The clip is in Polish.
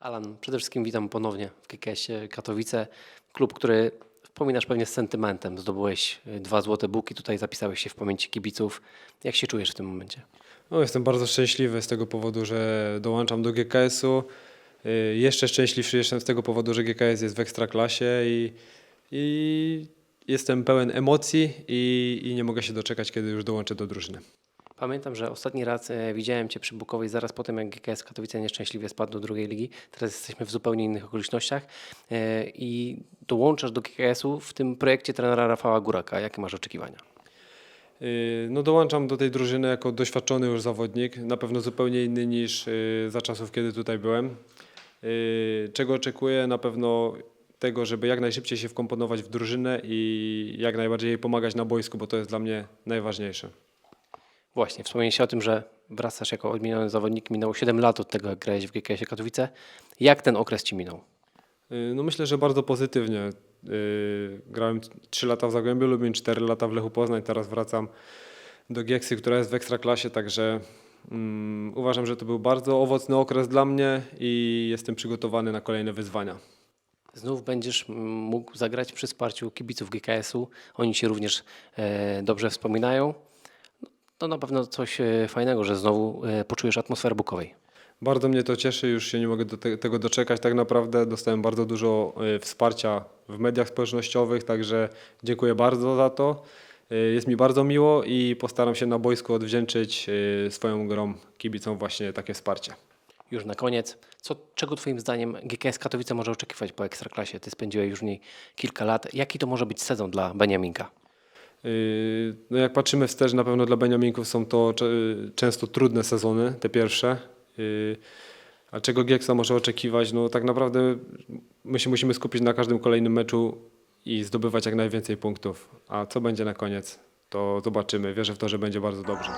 Alan, przede wszystkim witam ponownie w GKS-ie Katowice. Klub, który wspominasz pewnie z sentymentem. Zdobyłeś y, dwa złote buki, tutaj zapisałeś się w pamięci kibiców. Jak się czujesz w tym momencie? No, jestem bardzo szczęśliwy z tego powodu, że dołączam do GKS-u. Y, Jeszcze szczęśliwszy jestem z tego powodu, że GKS jest w ekstraklasie i, i jestem pełen emocji i, i nie mogę się doczekać, kiedy już dołączę do drużyny. Pamiętam, że ostatni raz e, widziałem Cię przy Bukowej zaraz po tym, jak GKS Katowice nieszczęśliwie spadł do drugiej ligi. Teraz jesteśmy w zupełnie innych okolicznościach e, i dołączasz do GKS-u w tym projekcie trenera Rafała Góraka. Jakie masz oczekiwania? Y, No, dołączam do tej drużyny jako doświadczony już zawodnik, na pewno zupełnie inny niż y, za czasów, kiedy tutaj byłem. Y, Czego oczekuję? Na pewno tego, żeby jak najszybciej się wkomponować w drużynę i jak najbardziej jej pomagać na boisku, bo to jest dla mnie najważniejsze. Właśnie, wspomnieliście o tym, że wracasz jako odmieniony zawodnik. Minęło 7 lat od tego, jak grałeś w GKS-ie Katowice. Jak ten okres Ci minął? Y, No myślę, że bardzo pozytywnie. Y, Grałem 3 lata w Zagłębiu Lubin, 4 lata w Lechu Poznań, teraz wracam do Gieksy, która jest w Ekstraklasie, także mm, uważam, że to był bardzo owocny okres dla mnie i jestem przygotowany na kolejne wyzwania. Znów będziesz mógł zagrać przy wsparciu kibiców GKS-u. Oni Ci również e, dobrze wspominają. No, To na pewno coś e, fajnego, że znowu e, poczujesz atmosferę Bukowej. Bardzo mnie to cieszy, już się nie mogę do te, tego doczekać. Tak naprawdę dostałem bardzo dużo y, wsparcia w mediach społecznościowych, także dziękuję bardzo za to. Jest mi bardzo miło i postaram się na boisku odwdzięczyć swoją grą kibicom właśnie takie wsparcie. Już na koniec, co, czego Twoim zdaniem GKS Katowice może oczekiwać po Ekstraklasie? Ty spędziłeś już w niej kilka lat. Jaki to może być sezon dla Beniaminka? Yy, No jak patrzymy wstecz, na pewno dla Beniaminków są to cze- często trudne sezony, te pierwsze. Yy, A czego Gieksa może oczekiwać? No tak naprawdę my się musimy skupić na każdym kolejnym meczu i zdobywać jak najwięcej punktów. A co będzie na koniec, to zobaczymy. Wierzę w to, że będzie bardzo dobrze.